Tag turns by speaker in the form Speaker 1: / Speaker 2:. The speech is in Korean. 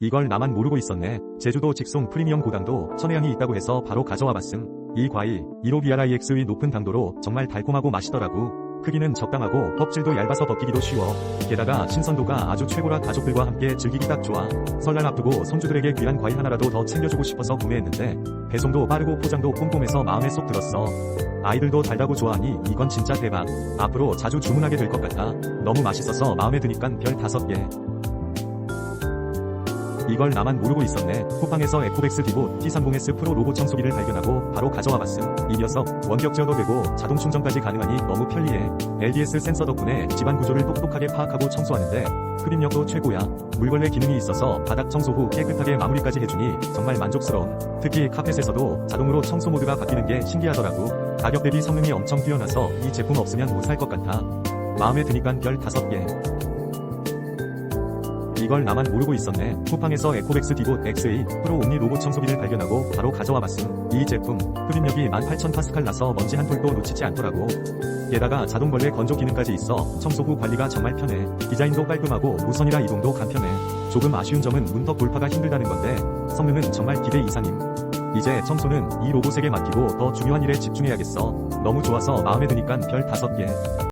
Speaker 1: 이걸 나만 모르고 있었네. 제주도 직송 프리미엄 고당도 천혜향이 있다고 해서 바로 가져와 봤음. 이 과일, 1호 BRIX의 높은 당도로 정말 달콤하고 맛있더라고. 크기는 적당하고 껍질도 얇아서 벗기기도 쉬워. 게다가 신선도가 아주 최고라 가족들과 함께 즐기기 딱 좋아. 설날 앞두고 손주들에게 귀한 과일 하나라도 더 챙겨주고 싶어서 구매했는데 배송도 빠르고 포장도 꼼꼼해서 마음에 쏙 들었어. 아이들도 달다고 좋아하니 이건 진짜 대박. 앞으로 자주 주문하게 될 것 같아. 너무 맛있어서 마음에 드니깐 별 5개. 이걸 나만 모르고 있었네. 쿠팡에서 에코백스 디보 T30S 프로 로봇 청소기를 발견하고 바로 가져와 봤음. 이 녀석 원격 제어도 되고 자동 충전까지 가능하니 너무 편리해. LDS 센서 덕분에 집안 구조를 똑똑하게 파악하고 청소하는데 흡입력도 최고야. 물걸레 기능이 있어서 바닥 청소 후 깨끗하게 마무리까지 해주니 정말 만족스러움. 특히 카펫에서도 자동으로 청소 모드가 바뀌는 게 신기하더라고. 가격 대비 성능이 엄청 뛰어나서 이 제품 없으면 못 살 것 같아. 마음에 드니깐 별 5개. 이걸 나만 모르고 있었네. 쿠팡에서 에코백스 디봇 XA 프로 옴니 로봇 청소기를 발견하고 바로 가져와 봤음. 이 제품 흡입력이 18,000 파스칼 나서 먼지 한 톨도 놓치지 않더라고. 게다가 자동벌레 건조 기능까지 있어 청소 후 관리가 정말 편해. 디자인도 깔끔하고 무선이라 이동도 간편해. 조금 아쉬운 점은 문턱 돌파가 힘들다는 건데 성능은 정말 기대 이상임. 이제 청소는 이 로봇에게 맡기고 더 중요한 일에 집중해야겠어. 너무 좋아서 마음에 드니깐 별 5개.